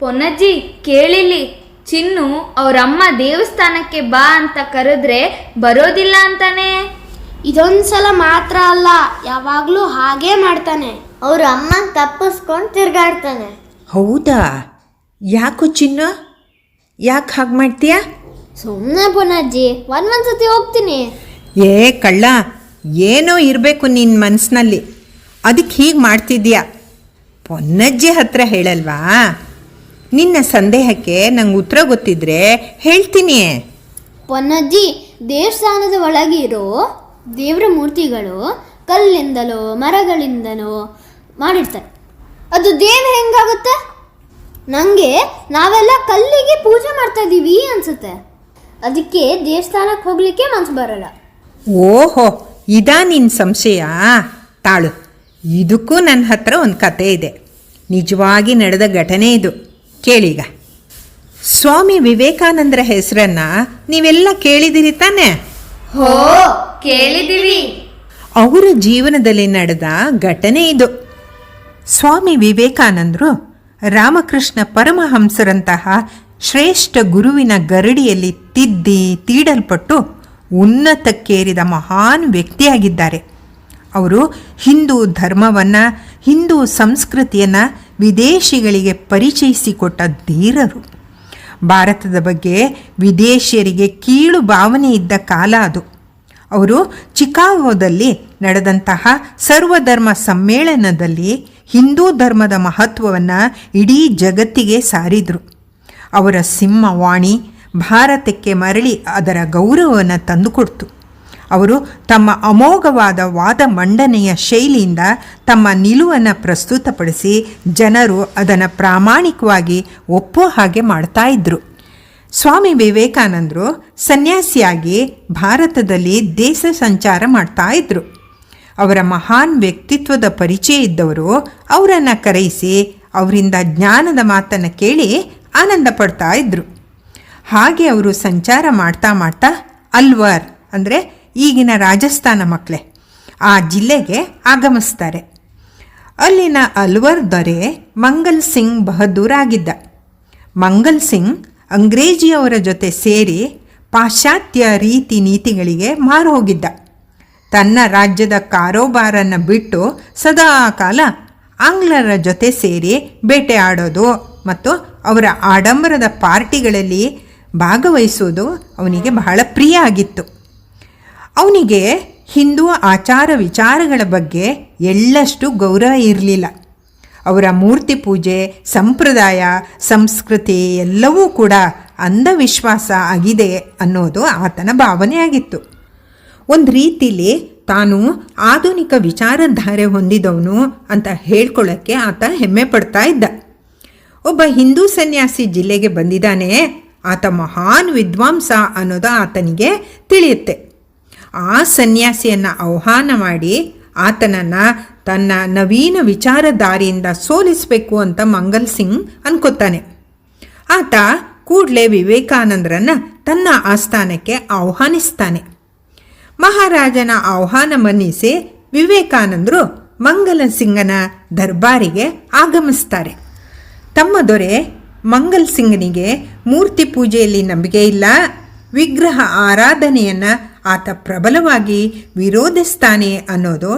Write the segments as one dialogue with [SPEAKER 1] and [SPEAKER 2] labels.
[SPEAKER 1] ಪೊನ್ನಜ್ಜಿ ಕೇಳಿಲಿ ಚಿನ್ನು ಅವರಮ್ಮ ದೇವಸ್ಥಾನಕ್ಕೆ ಬಾ ಅಂತ ಕರೆದ್ರೆ ಬರೋದಿಲ್ಲ ಅಂತಾನೆ.
[SPEAKER 2] ಇದೊಂದ್ಸಲ ಮಾತ್ರ ಅಲ್ಲ ಯಾವಾಗ್ಲೂ ಹಾಗೇ ಮಾಡ್ತಾನೆ.
[SPEAKER 3] ಅವ್ರ ಅಮ್ಮ ತಪ್ಪಿಸ್ಕೊಂಡು ತಿರ್ಗಾಡ್ತಾನೆ.
[SPEAKER 4] ಹೌದಾ? ಯಾಕೋ ಚಿನ್ನ? ಯಾಕೆ ಹಾಗೆ ಮಾಡ್ತೀಯಾ?
[SPEAKER 2] ಸುಮ್ಮನೆ ಪುನಜ್ಜಿ ಒಂದ್ ಒಂದ್ಸತಿ ಹೋಗ್ತೀನಿ.
[SPEAKER 4] ಏ ಕಳ್ಳ ಏನೋ ಇರಬೇಕು ನಿನ್ನ ಮನಸ್ಸಿನಲ್ಲಿ ಅದಕ್ಕೆ ಹೀಗೆ ಮಾಡ್ತಿದ್ಯಾ ಪೊನ್ನಜ್ಜಿ ಹತ್ರ ಹೇಳಲ್ವಾ? ನಿನ್ನ ಸಂದೇಹಕ್ಕೆ ನಂಗೆ ಉತ್ತರ ಗೊತ್ತಿದ್ರೆ ಹೇಳ್ತೀನಿ.
[SPEAKER 2] ಪೊನ್ನಜ್ಜಿ ದೇವಸ್ಥಾನದ ಒಳಗೆ ಇರೋ ದೇವರ ಮೂರ್ತಿಗಳು ಕಲ್ಲಿಂದಲೋ ಮರಗಳಿಂದಲೋ ಮಾಡಿರ್ತಾರೆ. ಅದು ದೇವ ಹೆಂಗಾಗುತ್ತೆ? ನನಗೆ ನಾವೆಲ್ಲ ಕಲ್ಲಿಗೆ ಪೂಜೆ ಮಾಡ್ತಾ ಇದ್ದೀವಿ ಅನ್ಸುತ್ತೆ. ಅದಕ್ಕೆ ದೇವಸ್ಥಾನಕ್ಕೆ ಹೋಗ್ಲಿಕ್ಕೆ ಮನ್ಸು ಬರಲ್ಲ.
[SPEAKER 4] ಓಹೋ ಇದಾ ನಿನ್ನ ಸಂಶಯ? ತಾಳು ಇದಕ್ಕೂ ನನ್ನ ಹತ್ರ ಒಂದು ಕತೆ ಇದೆ. ನಿಜವಾಗಿ ನಡೆದ ಘಟನೆ ಇದು. ಕೇಳೀಗ. ಸ್ವಾಮಿ ವಿವೇಕಾನಂದರ ಹೆಸರನ್ನ ನೀವೆಲ್ಲ ಕೇಳಿದಿರಿ ತಾನೆ?
[SPEAKER 1] ಹೋ ಕೇಳಿದಿರಿ
[SPEAKER 4] ಅವರ ಜೀವನದಲ್ಲಿ ನಡೆದ ಘಟನೆ ಇದು. ಸ್ವಾಮಿ ವಿವೇಕಾನಂದರು ರಾಮಕೃಷ್ಣ ಪರಮಹಂಸರಂತಹ ಶ್ರೇಷ್ಠ ಗುರುವಿನ ಗರಡಿಯಲ್ಲಿ ತಿದ್ದಿ ತೀಡಲ್ಪಟ್ಟು ಉನ್ನತಕ್ಕೇರಿದ ಮಹಾನ್ ವ್ಯಕ್ತಿಯಾಗಿದ್ದಾರೆ. ಅವರು ಹಿಂದೂ ಧರ್ಮವನ್ನು ಹಿಂದೂ ಸಂಸ್ಕೃತಿಯನ್ನು ವಿದೇಶಿಗಳಿಗೆ ಪರಿಚಯಿಸಿಕೊಟ್ಟ ಧೀರರು. ಭಾರತದ ಬಗ್ಗೆ ವಿದೇಶಿಯರಿಗೆ ಕೀಳು ಭಾವನೆ ಇದ್ದ ಕಾಲ ಅದು. ಅವರು ಚಿಕಾಗೋದಲ್ಲಿ ನಡೆದಂತಹ ಸರ್ವಧರ್ಮ ಸಮ್ಮೇಳನದಲ್ಲಿ ಹಿಂದೂ ಧರ್ಮದ ಮಹತ್ವವನ್ನು ಇಡೀ ಜಗತ್ತಿಗೆ ಸಾರಿದರು. ಅವರ ಸಿಂಹವಾಣಿ ಭಾರತಕ್ಕೆ ಮರಳಿ ಅದರ ಗೌರವವನ್ನು ತಂದುಕೊಡ್ತು. ಅವರು ತಮ್ಮ ಅಮೋಘವಾದ ವಾದ ಮಂಡನೆಯ ಶೈಲಿಯಿಂದ ತಮ್ಮ ನಿಲುವನ್ನು ಪ್ರಸ್ತುತಪಡಿಸಿ ಜನರು ಅದನ್ನು ಪ್ರಾಮಾಣಿಕವಾಗಿ ಒಪ್ಪೋ ಹಾಗೆ ಮಾಡ್ತಾ ಇದ್ದರು ಸ್ವಾಮಿ ವಿವೇಕಾನಂದರು ಸನ್ಯಾಸಿಯಾಗಿ ಭಾರತದಲ್ಲಿ ದೇಶ ಸಂಚಾರ ಮಾಡ್ತಾ ಇದ್ದರು ಅವರ ಮಹಾನ್ ವ್ಯಕ್ತಿತ್ವದ ಪರಿಚಯ ಇದ್ದವರು ಅವರನ್ನು ಕರೆಯಿಸಿ ಅವರಿಂದ ಜ್ಞಾನದ ಮಾತನ್ನು ಕೇಳಿ ಆನಂದ ಪಡ್ತಾ ಇದ್ದರು ಹಾಗೆ ಅವರು ಸಂಚಾರ ಮಾಡ್ತಾ ಮಾಡ್ತಾ ಅಲ್ವಾರ್ ಅಂದರೆ ಈಗಿನ ರಾಜಸ್ಥಾನ ಮಕ್ಕಳೇ ಆ ಜಿಲ್ಲೆಗೆ ಆಗಮಿಸ್ತಾರೆ. ಅಲ್ಲಿನ ಅಲ್ವರ್ ದೊರೆ ಮಂಗಲ್ ಸಿಂಗ್ ಬಹದ್ದೂರ್ ಆಗಿದ್ದ. ಮಂಗಲ್ ಸಿಂಗ್ ಅಂಗ್ರೇಜಿಯವರ ಜೊತೆ ಸೇರಿ ಪಾಶ್ಚಾತ್ಯ ರೀತಿ ನೀತಿಗಳಿಗೆ ಮಾರು ಹೋಗಿದ್ದ. ತನ್ನ ರಾಜ್ಯದ ಕಾರೋಬಾರನ್ನು ಬಿಟ್ಟು ಸದಾ ಕಾಲ ಆಂಗ್ಲರ ಜೊತೆ ಸೇರಿ ಬೇಟೆ ಆಡೋದು ಮತ್ತು ಅವರ ಆಡಂಬರದ ಪಾರ್ಟಿಗಳಲ್ಲಿ ಭಾಗವಹಿಸೋದು ಅವನಿಗೆ ಬಹಳ ಪ್ರಿಯ ಆಗಿತ್ತು. ಅವನಿಗೆ ಹಿಂದೂ ಆಚಾರ ವಿಚಾರಗಳ ಬಗ್ಗೆ ಎಳ್ಳಷ್ಟು ಗೌರವ ಇರಲಿಲ್ಲ. ಅವರ ಮೂರ್ತಿ ಪೂಜೆ, ಸಂಪ್ರದಾಯ, ಸಂಸ್ಕೃತಿ ಎಲ್ಲವೂ ಕೂಡ ಅಂಧವಿಶ್ವಾಸ ಆಗಿದೆ ಅನ್ನೋದು ಆತನ ಭಾವನೆಯಾಗಿತ್ತು. ಒಂದು ರೀತಿಲಿ ತಾನು ಆಧುನಿಕ ವಿಚಾರಧಾರೆ ಹೊಂದಿದವನು ಅಂತ ಹೇಳ್ಕೊಳ್ಳೋಕ್ಕೆ ಆತ ಹೆಮ್ಮೆ ಪಡ್ತಾ ಇದ್ದ. ಒಬ್ಬ ಹಿಂದೂ ಸನ್ಯಾಸಿ ಜಿಲ್ಲೆಗೆ ಬಂದಿದ್ದಾನೆ, ಆತ ಮಹಾನ್ ವಿದ್ವಾಂಸ ಅನ್ನೋದು ಆತನಿಗೆ ತಿಳಿಯುತ್ತೆ. ಆ ಸನ್ಯಾಸಿಯನ್ನು ಆಹ್ವಾನ ಮಾಡಿ ಆತನನ್ನು ತನ್ನ ನವೀನ ವಿಚಾರಧಾರೆಯಿಂದ ಸೋಲಿಸಬೇಕು ಅಂತ ಮಂಗಲ್ ಸಿಂಗ್ ಅನ್ಕೋತಾನೆ. ಆತ ಕೂಡಲೇ ವಿವೇಕಾನಂದರನ್ನು ತನ್ನ ಆಸ್ಥಾನಕ್ಕೆ ಆಹ್ವಾನಿಸ್ತಾನೆ. ಮಹಾರಾಜನ ಆಹ್ವಾನ ಮನ್ನಿಸಿ ವಿವೇಕಾನಂದರು ಮಂಗಲ ಸಿಂಗನ ದರ್ಬಾರಿಗೆ ಆಗಮಿಸ್ತಾರೆ. ತಮ್ಮ ದೊರೆ ಮಂಗಲ್ ಸಿಂಗನಿಗೆ ಮೂರ್ತಿ ಪೂಜೆಯಲ್ಲಿ ನಂಬಿಕೆ ಇಲ್ಲ. ವಿಗ್ರಹ ಆರಾಧನೆಯನ್ನು ಆತ ಪ್ರಬಲವಾಗಿ ವಿರೋಧಿಸ್ತಾನೆ ಅನ್ನೋದು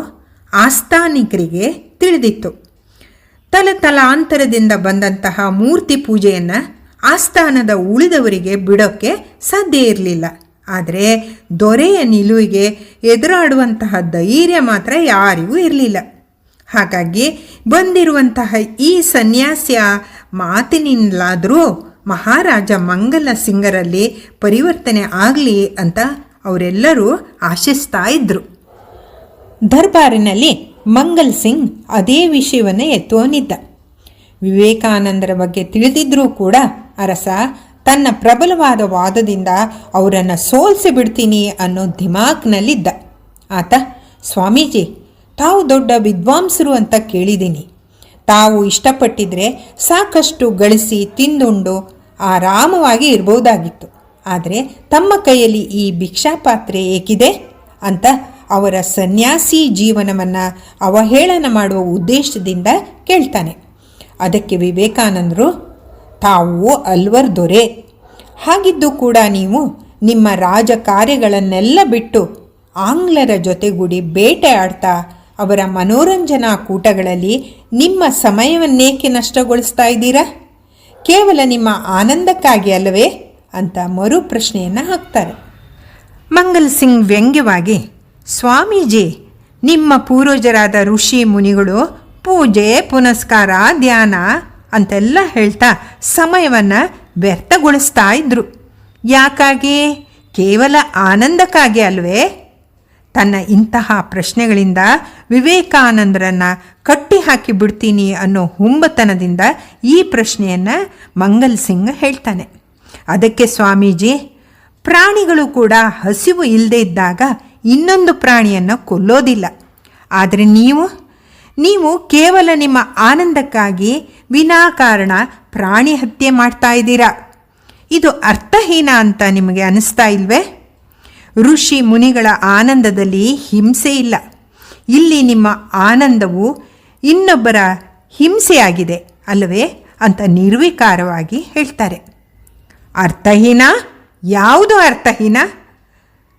[SPEAKER 4] ಆಸ್ಥಾನಿಕರಿಗೆ ತಿಳಿದಿತ್ತು. ತಲತಲಾಂತರದಿಂದ ಬಂದಂತಹ ಮೂರ್ತಿ ಪೂಜೆಯನ್ನು ಆಸ್ಥಾನದ ಉಳಿದವರಿಗೆ ಬಿಡೋಕ್ಕೆ ಸಾಧ್ಯ ಇರಲಿಲ್ಲ. ಆದರೆ ದೊರೆಯ ನಿಲುವಿಗೆ ಎದುರಾಡುವಂತಹ ಧೈರ್ಯ ಮಾತ್ರ ಯಾರಿಗೂ ಇರಲಿಲ್ಲ. ಹಾಗಾಗಿ ಬಂದಿರುವಂತಹ ಈ ಸನ್ಯಾಸಿಯ ಮಾತಿನಿಂದಲಾದರೂ ಮಹಾರಾಜ ಮಂಗಲ ಸಿಂಗರಲ್ಲಿ ಪರಿವರ್ತನೆ ಆಗಲಿ ಅಂತ ಅವರೆಲ್ಲರೂ ಆಶಿಸ್ತಾ ಇದ್ದರು ದರ್ಬಾರಿನಲ್ಲಿ ಮಂಗಲ್ ಸಿಂಗ್ ಅದೇ ವಿಷಯವನ್ನು ಎತ್ತುವನಿದ್ದ. ವಿವೇಕಾನಂದರ ಬಗ್ಗೆ ತಿಳಿದಿದ್ರೂ ಕೂಡ ಅರಸ, ತನ್ನ ಪ್ರಬಲವಾದ ವಾದದಿಂದ ಅವರನ್ನು ಸೋಲಿಸಿ ಬಿಡ್ತೀನಿ ಅನ್ನೋ ದಿಮಾಕ್ನಲ್ಲಿದ್ದ ಆತ, ಸ್ವಾಮೀಜಿ, ತಾವು ದೊಡ್ಡ ವಿದ್ವಾಂಸರು ಅಂತ ಕೇಳಿದ್ದೀನಿ. ತಾವು ಇಷ್ಟಪಟ್ಟಿದ್ರೆ ಸಾಕಷ್ಟು ಗಳಿಸಿ ತಿಂದುಂಡು ಆರಾಮವಾಗಿ ಇರ್ಬೋದಾಗಿತ್ತು. ಆದರೆ ತಮ್ಮ ಕೈಯಲ್ಲಿ ಈ ಭಿಕ್ಷಾಪಾತ್ರೆ ಏಕಿದೆ ಅಂತ ಅವರ ಸನ್ಯಾಸಿ ಜೀವನವನ್ನು ಅವಹೇಳನ ಮಾಡುವ ಉದ್ದೇಶದಿಂದ ಕೇಳ್ತಾನೆ. ಅದಕ್ಕೆ ವಿವೇಕಾನಂದರು, ತಾವು ಅಲ್ವರ್ ದೊರೆ, ಹಾಗಿದ್ದು ಕೂಡ ನೀವು ನಿಮ್ಮ ರಾಜ ಕಾರ್ಯಗಳನ್ನೆಲ್ಲ ಬಿಟ್ಟು ಆಂಗ್ಲರ ಜೊತೆಗೂಡಿ ಬೇಟೆ ಆಡ್ತಾ ಅವರ ಮನೋರಂಜನಾ ಕೂಟಗಳಲ್ಲಿ ನಿಮ್ಮ ಸಮಯವನ್ನೇಕೆ ನಷ್ಟಗೊಳಿಸ್ತಾ ಇದ್ದೀರಾ? ಕೇವಲ ನಿಮ್ಮ ಆನಂದಕ್ಕಾಗಿ ಅಲ್ಲವೇ ಅಂತ ಮರು ಪ್ರಶ್ನೆಯನ್ನು ಹಾಕ್ತಾರೆ. ಮಂಗಲ್ ಸಿಂಗ್ ವ್ಯಂಗ್ಯವಾಗಿ, ಸ್ವಾಮೀಜಿ, ನಿಮ್ಮ ಪೂರ್ವಜರಾದ ಋಷಿ ಮುನಿಗಳು ಪೂಜೆ, ಪುನಸ್ಕಾರ, ಧ್ಯಾನ ಅಂತೆಲ್ಲ ಹೇಳ್ತಾ ಸಮಯವನ್ನು ವ್ಯರ್ಥಗೊಳಿಸ್ತಾ ಇದ್ರು. ಯಾಕಾಗಿ? ಕೇವಲ ಆನಂದಕ್ಕಾಗಿ ಅಲ್ವೇ? ತನ್ನ ಇಂತಹ ಪ್ರಶ್ನೆಗಳಿಂದ ವಿವೇಕಾನಂದರನ್ನು ಕಟ್ಟಿ ಹಾಕಿ ಬಿಡ್ತೀನಿ ಅನ್ನೋ ಹುಂಬತನದಿಂದ ಈ ಪ್ರಶ್ನೆಯನ್ನು ಮಂಗಲ್ ಸಿಂಗ್ ಹೇಳ್ತಾನೆ. ಅದಕ್ಕೆ ಸ್ವಾಮೀಜಿ, ಪ್ರಾಣಿಗಳು ಕೂಡ ಹಸಿವು ಇಲ್ಲದೆ ಇದ್ದಾಗ ಇನ್ನೊಂದು ಪ್ರಾಣಿಯನ್ನು ಕೊಲ್ಲೋದಿಲ್ಲ. ಆದರೆ ನೀವು ನೀವು ಕೇವಲ ನಿಮ್ಮ ಆನಂದಕ್ಕಾಗಿ ವಿನಾಕಾರಣ ಪ್ರಾಣಿ ಹತ್ಯೆ ಮಾಡ್ತಾ ಇದ್ದೀರಾ? ಇದು ಅರ್ಥಹೀನ ಅಂತ ನಿಮಗೆ ಅನಿಸ್ತಾ ಇಲ್ವೇ? ಋಷಿ ಮುನಿಗಳ ಆನಂದದಲ್ಲಿ ಹಿಂಸೆ ಇಲ್ಲ. ಇಲ್ಲಿ ನಿಮ್ಮ ಆನಂದವು ಇನ್ನೊಬ್ಬರ ಹಿಂಸೆಯಾಗಿದೆ, ಅಲ್ಲವೇ? ಅಂತ ನಿರ್ವಿಕಾರವಾಗಿ ಹೇಳ್ತಾರೆ. ಅರ್ಥಹೀನ? ಯಾವುದು ಅರ್ಥಹೀನ?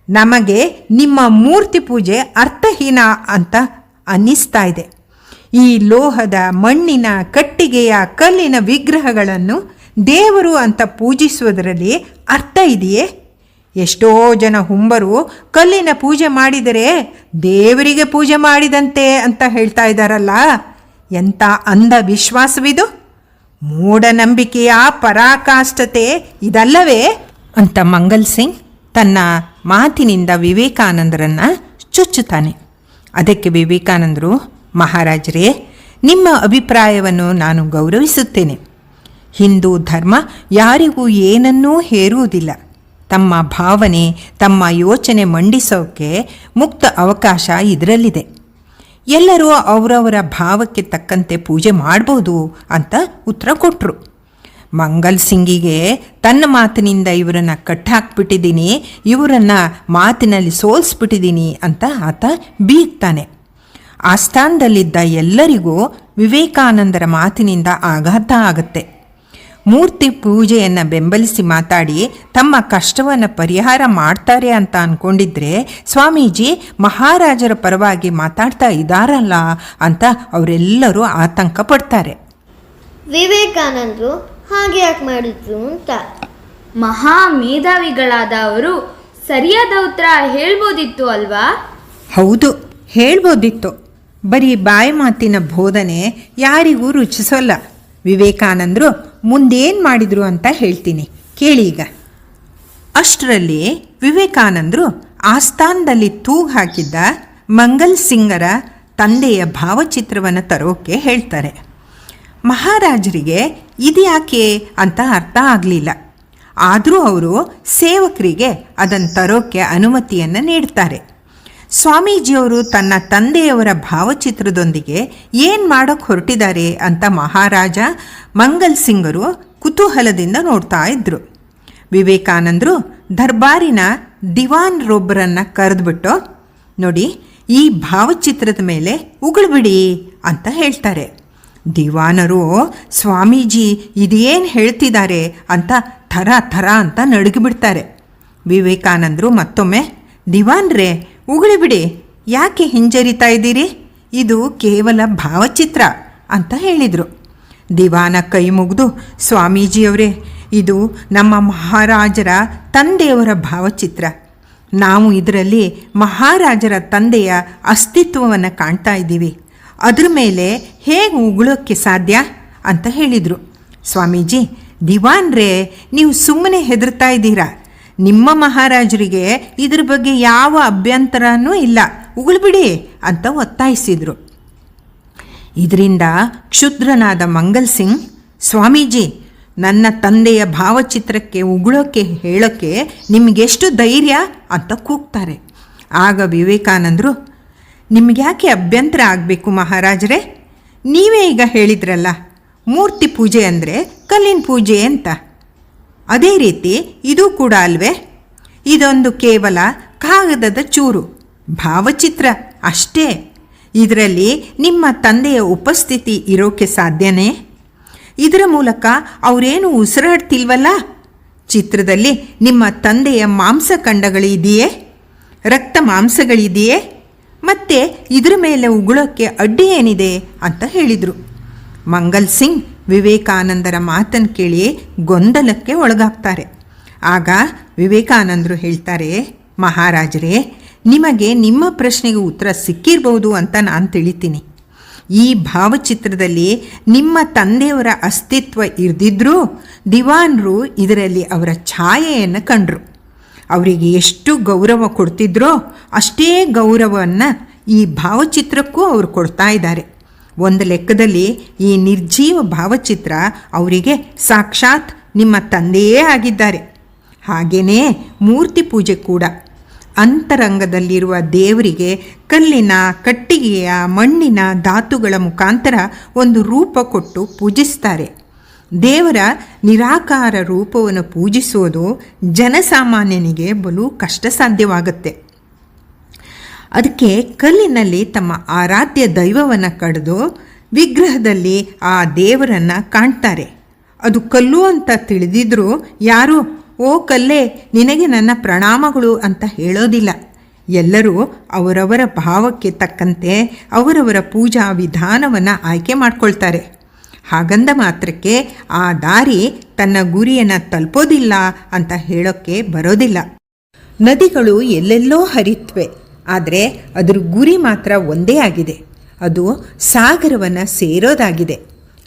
[SPEAKER 4] ನಮಗೆ ನಿಮ್ಮ ಮೂರ್ತಿ ಪೂಜೆ ಅರ್ಥಹೀನ ಅಂತ ಅನ್ನಿಸ್ತಾ ಇದೆ. ಈ ಲೋಹದ ಮಣ್ಣಿನ ಕಟ್ಟಿಗೆಯ ಕಲ್ಲಿನ ವಿಗ್ರಹಗಳನ್ನು ದೇವರು ಅಂತ ಪೂಜಿಸುವುದರಲ್ಲಿ ಅರ್ಥ ಇದೆಯೇ? ಎಷ್ಟೋ ಜನ ಹುಂಬರು ಕಲ್ಲಿನ ಪೂಜೆ ಮಾಡಿದರೆ ದೇವರಿಗೆ ಪೂಜೆ ಮಾಡಿದಂತೆ ಅಂತ ಹೇಳ್ತಾ ಇದ್ದಾರಲ್ಲ. ಎಂಥ ಅಂಧ ವಿಶ್ವಾಸವಿದು ಮೂಢನಂಬಿಕೆಯ ಪರಾಕಾಷ್ಠತೆ ಇದಲ್ಲವೇ? ಅಂತ ಮಂಗಲ್ ಸಿಂಗ್ ತನ್ನ ಮಾತಿನಿಂದ ವಿವೇಕಾನಂದರನ್ನು ಚುಚ್ಚುತ್ತಾನೆ. ಅದಕ್ಕೆ ವಿವೇಕಾನಂದರು, ಮಹಾರಾಜರೇ, ನಿಮ್ಮ ಅಭಿಪ್ರಾಯವನ್ನು ನಾನು ಗೌರವಿಸುತ್ತೇನೆ. ಹಿಂದೂ ಧರ್ಮ ಯಾರಿಗೂ ಏನನ್ನೂ ಹೇರುವುದಿಲ್ಲ. ತಮ್ಮ ಭಾವನೆ, ತಮ್ಮ ಯೋಚನೆ ಮಂಡಿಸೋಕೆ ಮುಕ್ತ ಅವಕಾಶ ಇದರಲ್ಲಿದೆ. ಎಲ್ಲರೂ ಅವರವರ ಭಾವಕ್ಕೆ ತಕ್ಕಂತೆ ಪೂಜೆ ಮಾಡ್ಬೋದು ಅಂತ ಉತ್ತರ ಕೊಟ್ಟರು ಮಂಗಲ್ ಸಿಂಗಿಗೆ ತನ್ನ ಮಾತಿನಿಂದ ಇವರನ್ನು ಕಟ್ಟಾಕ್ಬಿಟ್ಟಿದ್ದೀನಿ, ಇವರನ್ನು ಮಾತಿನಲ್ಲಿ ಸೋಲಿಸ್ಬಿಟ್ಟಿದ್ದೀನಿ ಅಂತ ಆತ ಬೀಗ್ತಾನೆ. ಆಸ್ಥಾನದಲ್ಲಿದ್ದ ಎಲ್ಲರಿಗೂ ವಿವೇಕಾನಂದರ ಮಾತಿನಿಂದ ಆಘಾತ ಆಗುತ್ತೆ. ಮೂರ್ತಿ ಪೂಜೆಯನ್ನು ಬೆಂಬಲಿಸಿ ಮಾತಾಡಿ ತಮ್ಮ ಕಷ್ಟವನ್ನು ಪರಿಹಾರ ಮಾಡ್ತಾರೆ ಅಂತ ಅಂದ್ಕೊಂಡಿದ್ರೆ ಸ್ವಾಮೀಜಿ ಮಹಾರಾಜರ ಪರವಾಗಿ ಮಾತಾಡ್ತಾ ಇದ್ದಾರಲ್ಲ ಅಂತ ಅವರೆಲ್ಲರೂ ಆತಂಕ ಪಡ್ತಾರೆ.
[SPEAKER 3] ವಿವೇಕಾನಂದರು ಹಾಗೆ ಯಾಕೆ ಮಾಡಿದ್ರು ಅಂತ.
[SPEAKER 1] ಮಹಾ ಮೇಧಾವಿಗಳಾದ ಅವರು ಸರಿಯಾದ ಉತ್ತರ ಹೇಳ್ಬೋದಿತ್ತು ಅಲ್ವಾ?
[SPEAKER 4] ಹೌದು ಹೇಳ್ಬೋದಿತ್ತು. ಬರೀ ಬಾಯಿ ಮಾತಿನ ಬೋಧನೆ ಯಾರಿಗೂ ರುಚಿಸೋಲ್ಲ. ವಿವೇಕಾನಂದರು ಮುಂದೇನು ಮಾಡಿದರು ಅಂತ ಹೇಳ್ತೀನಿ. ಕೇಳಿ ಈಗ. ಅಷ್ಟರಲ್ಲಿ ವಿವೇಕಾನಂದರು ಆಸ್ಥಾನದಲ್ಲಿ ತೂಗು ಹಾಕಿದ್ದ ಮಂಗಲ್ ಸಿಂಗರ ತಂದೆಯ ಭಾವಚಿತ್ರವನ್ನು ತರೋಕೆ ಹೇಳ್ತಾರೆ. ಮಹಾರಾಜರಿಗೆ ಇದ್ಯಾಕೆ ಅಂತ ಅರ್ಥ ಆಗಲಿಲ್ಲ. ಆದರೂ ಅವರು ಸೇವಕರಿಗೆ ಅದನ್ನು ತರೋಕ್ಕೆ ಅನುಮತಿಯನ್ನು ನೀಡ್ತಾರೆ. ಸ್ವಾಮೀಜಿಯವರು ತನ್ನ ತಂದೆಯವರ ಭಾವಚಿತ್ರದೊಂದಿಗೆ ಏನು ಮಾಡೋಕ್ಕೆ ಹೊರಟಿದ್ದಾರೆ ಅಂತ ಮಹಾರಾಜ ಮಂಗಲ್ ಸಿಂಗರು ಕುತೂಹಲದಿಂದ ನೋಡ್ತಾ ಇದ್ದರು ವಿವೇಕಾನಂದರು ದರ್ಬಾರಿನ ದಿವಾನ್ ರೊಬ್ಬರನ್ನ ಕರೆದುಬಿಟ್ಟು, ನೋಡಿ, ಈ ಭಾವಚಿತ್ರದ ಮೇಲೆ ಉಗುಳ್ಬಿಡಿ ಅಂತ ಹೇಳ್ತಾರೆ. ದಿವಾನರು, ಸ್ವಾಮೀಜಿ, ಇದೇನು ಹೇಳ್ತಿದ್ದಾರೆ ಅಂತ ಥರ ಥರ ಅಂತ ನಡುಗಿಬಿಡ್ತಾರೆ. ವಿವೇಕಾನಂದರು ಮತ್ತೊಮ್ಮೆ ದಿವಾನ್ರೇ ಉಗುಳಿಬಿಡಿ ಯಾಕೆ ಹಿಂಜರಿತಾ ಇದ್ದೀರಿ? ಇದು ಕೇವಲ ಭಾವಚಿತ್ರ ಅಂತ ಹೇಳಿದರು. ದಿವಾನ ಕೈ ಮುಗಿದು, ಸ್ವಾಮೀಜಿಯವರೇ, ಇದು ನಮ್ಮ ಮಹಾರಾಜರ ತಂದೆಯವರ ಭಾವಚಿತ್ರ. ನಾವು ಇದರಲ್ಲಿ ಮಹಾರಾಜರ ತಂದೆಯ ಅಸ್ತಿತ್ವವನ್ನು ಕಾಣ್ತಾ ಇದ್ದೀವಿ. ಅದ್ರ ಮೇಲೆ ಹೇಗೆ ಉಗುಳೋಕ್ಕೆ ಸಾಧ್ಯ ಅಂತ ಹೇಳಿದರು. ಸ್ವಾಮೀಜಿ, ದಿವಾನ್ರೇ, ನೀವು ಸುಮ್ಮನೆ ಹೆದರ್ತಾ ಇದ್ದೀರಾ? ನಿಮ್ಮ ಮಹಾರಾಜರಿಗೆ ಇದ್ರ ಬಗ್ಗೆ ಯಾವ ಅಭ್ಯಂತರನೂ ಇಲ್ಲ. ಉಗುಳ್ಬಿಡಿ ಅಂತ ಒತ್ತಾಯಿಸಿದರು. ಇದರಿಂದ ಕ್ಷುದ್ರನಾದ ಮಂಗಲ್ ಸಿಂಗ್, ಸ್ವಾಮೀಜಿ, ನನ್ನ ತಂದೆಯ ಭಾವಚಿತ್ರಕ್ಕೆ ಉಗುಳೋಕ್ಕೆ ಹೇಳೋಕ್ಕೆ ನಿಮಗೆಷ್ಟು ಧೈರ್ಯ ಅಂತ ಕೂಗ್ತಾರೆ. ಆಗ ವಿವೇಕಾನಂದರು, ನಿಮ್ಗ್ಯಾಕೆ ಅಭ್ಯಂತರ ಆಗಬೇಕು ಮಹಾರಾಜರೇ? ನೀವೇ ಈಗ ಹೇಳಿದ್ರಲ್ಲ, ಮೂರ್ತಿ ಪೂಜೆ ಅಂದರೆ ಕಲ್ಲಿನ ಪೂಜೆ ಅಂತ. ಅದೇ ರೀತಿ ಇದು ಕೂಡ ಅಲ್ವೇ? ಇದೊಂದು ಕೇವಲ ಕಾಗದದ ಚೂರು, ಭಾವಚಿತ್ರ ಅಷ್ಟೇ. ಇದರಲ್ಲಿ ನಿಮ್ಮ ತಂದೆಯ ಉಪಸ್ಥಿತಿ ಇರೋಕ್ಕೆ ಸಾಧ್ಯನೇ? ಇದರ ಮೂಲಕ ಅವರೇನು ಉಸಿರಾಡ್ತಿಲ್ವಲ್ಲ? ಚಿತ್ರದಲ್ಲಿ ನಿಮ್ಮ ತಂದೆಯ ಮಾಂಸಖಂಡಗಳಿದೆಯೇ ರಕ್ತ ಮಾಂಸಗಳಿದೆಯೇ? ಮತ್ತೆ ಇದರ ಮೇಲೆ ಉಗುಳೋಕ್ಕೆ ಅಡ್ಡಿ ಏನಿದೆ ಅಂತ ಹೇಳಿದರು. ಮಂಗಲ್ ಸಿಂಗ್ ವಿವೇಕಾನಂದರ ಮಾತನ್ನು ಕೇಳಿ ಗೊಂದಲಕ್ಕೆ ಒಳಗಾಗ್ತಾರೆ. ಆಗ ವಿವೇಕಾನಂದರು ಹೇಳ್ತಾರೆ, ಮಹಾರಾಜರೇ, ನಿಮಗೆ ನಿಮ್ಮ ಪ್ರಶ್ನೆಗೆ ಉತ್ತರ ಸಿಕ್ಕಿರ್ಬೋದು ಅಂತ ನಾನು ತಿಳಿತೀನಿ. ಈ ಭಾವಚಿತ್ರದಲ್ಲಿ ನಿಮ್ಮ ತಂದೆಯವರ ಅಸ್ತಿತ್ವ ಇರ್ದಿದ್ರೂ ದಿವಾನ್ರು ಇದರಲ್ಲಿ ಅವರ ಛಾಯೆಯನ್ನು ಕಂಡರು. ಅವರಿಗೆ ಎಷ್ಟು ಗೌರವ ಕೊಡ್ತಿದ್ರೋ ಅಷ್ಟೇ ಗೌರವವನ್ನು ಈ ಭಾವಚಿತ್ರಕ್ಕೂ ಅವರು ಕೊಡ್ತಾ ಇದ್ದಾರೆ. ಒಂದು ಲೆಕ್ಕದಲ್ಲಿ ಈ ನಿರ್ಜೀವ ಭಾವಚಿತ್ರ ಅವರಿಗೆ ಸಾಕ್ಷಾತ್ ನಿಮ್ಮ ತಂದೆಯೇ ಆಗಿದ್ದಾರೆ. ಹಾಗೆಯೇ ಮೂರ್ತಿ ಪೂಜೆ ಕೂಡ. ಅಂತರಂಗದಲ್ಲಿರುವ ದೇವರಿಗೆ ಕಲ್ಲಿನ, ಕಟ್ಟಿಗೆಯ, ಮಣ್ಣಿನ ಧಾತುಗಳ ಮುಖಾಂತರ ಒಂದು ರೂಪ ಕೊಟ್ಟು ಪೂಜಿಸ್ತಾರೆ. ದೇವರ ನಿರಾಕಾರ ರೂಪವನ್ನು ಪೂಜಿಸೋದು ಜನಸಾಮಾನ್ಯನಿಗೆ ಬಲು ಕಷ್ಟ ಸಾಧ್ಯವಾಗುತ್ತೆ ಅದಕ್ಕೆ ಕಲ್ಲಿನಲ್ಲಿ ತಮ್ಮ ಆರಾಧ್ಯ ದೈವವನ್ನು ಕಡಿದು ವಿಗ್ರಹದಲ್ಲಿ ಆ ದೇವರನ್ನು ಕಾಣ್ತಾರೆ. ಅದು ಕಲ್ಲು ಅಂತ ತಿಳಿದಿದ್ರೂ ಯಾರು, ಓ ಕಲ್ಲೇ, ನಿನಗೆ ನನ್ನ ಪ್ರಣಾಮಗಳು ಅಂತ ಹೇಳೋದಿಲ್ಲ. ಎಲ್ಲರೂ ಅವರವರ ಭಾವಕ್ಕೆ ತಕ್ಕಂತೆ ಅವರವರ ಪೂಜಾ ವಿಧಾನವನ್ನು ಆಯ್ಕೆ ಮಾಡ್ಕೊಳ್ತಾರೆ. ಹಾಗಂದ ಮಾತ್ರಕ್ಕೆ ಆ ದಾರಿ ತನ್ನ ಗುರಿಯನ್ನು ತಲುಪೋದಿಲ್ಲ ಅಂತ ಹೇಳೋಕ್ಕೆ ಬರೋದಿಲ್ಲ. ನದಿಗಳು ಎಲ್ಲೆಲ್ಲೋ ಹರಿತ್ವೆ. ಆದರೆ ಅದರ ಗುರಿ ಮಾತ್ರ ಒಂದೇ ಆಗಿದೆ. ಅದು ಸಾಗರವನ್ನು ಸೇರೋದಾಗಿದೆ.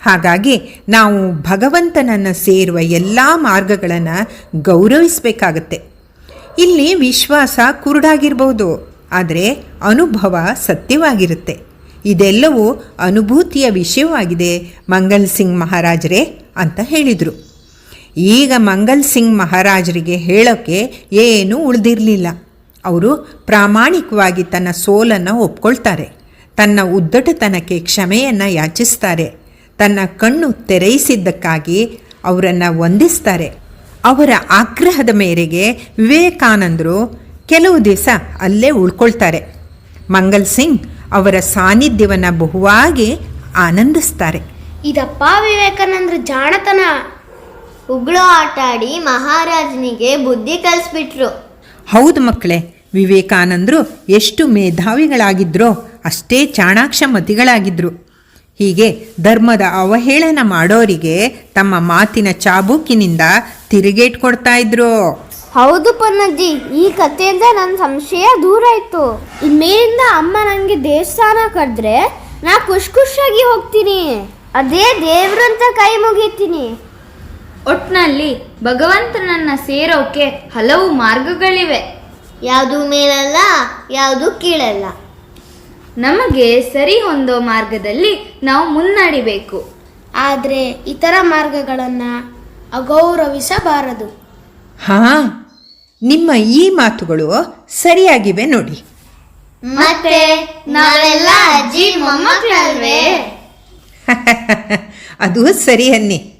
[SPEAKER 4] ಹಾಗಾಗಿ ನಾವು ಭಗವಂತನನ್ನು ಸೇರುವ ಎಲ್ಲ ಮಾರ್ಗಗಳನ್ನು ಗೌರವಿಸಬೇಕಾಗತ್ತೆ. ಇಲ್ಲಿ ವಿಶ್ವಾಸ ಕುರುಡಾಗಿರ್ಬೋದು, ಆದರೆ ಅನುಭವ ಸತ್ಯವಾಗಿರುತ್ತೆ. ಇದೆಲ್ಲವೂ ಅನುಭೂತಿಯ ವಿಷಯವಾಗಿದೆ, ಮಂಗಲ್ ಸಿಂಗ್ ಮಹಾರಾಜರೇ ಅಂತ ಹೇಳಿದರು. ಈಗ ಮಂಗಲ್ ಸಿಂಗ್ ಮಹಾರಾಜರಿಗೆ ಹೇಳೋಕ್ಕೆ ಏನೂ ಉಳಿದಿರಲಿಲ್ಲ. ಅವರು ಪ್ರಾಮಾಣಿಕವಾಗಿ ತನ್ನ ಸೋಲನ್ನು ಒಪ್ಕೊಳ್ತಾರೆ. ತನ್ನ ಉದ್ದಟತನಕ್ಕೆ ಕ್ಷಮೆಯನ್ನು ಯಾಚಿಸ್ತಾರೆ. ತನ್ನ ಕಣ್ಣು ತೆರೆಯಿಸಿದ್ದಕ್ಕಾಗಿ ಅವರನ್ನು ವಂದಿಸ್ತಾರೆ. ಅವರ ಆಗ್ರಹದ ಮೇರೆಗೆ ವಿವೇಕಾನಂದರು ಕೆಲವು ದಿವಸ ಅಲ್ಲೇ ಉಳ್ಕೊಳ್ತಾರೆ. ಮಂಗಲ್ ಸಿಂಗ್ ಅವರ ಸಾನ್ನಿಧ್ಯವನ್ನು ಬಹುವಾಗಿ ಆನಂದಿಸ್ತಾರೆ.
[SPEAKER 2] ಇದಪ್ಪ ವಿವೇಕಾನಂದ್ರ ಜಾಣತನ.
[SPEAKER 3] ಉಗುಳು ಆಟಾಡಿ ಮಹಾರಾಜನಿಗೆ ಬುದ್ಧಿ ಕಲಿಸ್ಬಿಟ್ರು.
[SPEAKER 4] ಹೌದು ಮಕ್ಕಳೇ ವಿವೇಕಾನಂದರು ಎಷ್ಟು ಮೇಧಾವಿಗಳಾಗಿದ್ರೋ ಅಷ್ಟೇ ಚಾಣಾಕ್ಷ ಮತಿಗಳಾಗಿದ್ದರು ಹೀಗೆ ಧರ್ಮದ ಅವಹೇಳನ ಮಾಡೋರಿಗೆ ತಮ್ಮ ಮಾತಿನ ಚಾಬೂಕಿನಿಂದ ತಿರುಗೇಟ್ ಕೊಡ್ತಾ ಇದ್ರು.
[SPEAKER 2] ಹೌದು ಪನ್ನಜ್ಜಿ, ಈ ಕಥೆಯಿಂದ ನನ್ನ ಸಂಶಯ ದೂರ ಆಯ್ತು. ಇನ್ಮೇಲಿಂದ ಅಮ್ಮ ನನಗೆ ದೇವಸ್ಥಾನ ಕರೆದ್ರೆ ನಾ ಖುಷ್ ಖುಷಿಯಾಗಿ ಹೋಗ್ತೀನಿ. ಅದೇ ದೇವ್ರಂತ ಕೈ ಮುಗಿತೀನಿ.
[SPEAKER 1] ಒಟ್ನಲ್ಲಿ ಭಗವಂತನನ್ನ ಸೇರೋಕೆ ಹಲವು ಮಾರ್ಗಗಳಿವೆ.
[SPEAKER 3] ಯಾವುದು ಮೇಲಲ್ಲ ಯಾವುದು ಕೀಳಲ್ಲ.
[SPEAKER 1] ನಮಗೆ ಸರಿ ಹೊಂದೋ ಮಾರ್ಗದಲ್ಲಿ ನಾವು ಮುನ್ನಡಿಬೇಕು.
[SPEAKER 2] ಆದರೆ ಇತರ ಮಾರ್ಗಗಳನ್ನು ಅಗೌರವಿಸಬಾರದು.
[SPEAKER 4] ಹಾಂ ನಿಮ್ಮ ಈ ಮಾತುಗಳು ಸರಿಯಾಗಿವೆ ನೋಡಿ.
[SPEAKER 3] ಮತ್ತೆ ನಾವೆಲ್ಲ ಅಜ್ಜಿ ಮೊಮ್ಮಕ್ಕಳಲ್ವೇ?
[SPEAKER 4] ಅದು ಸರಿ ಅನ್ನಿ.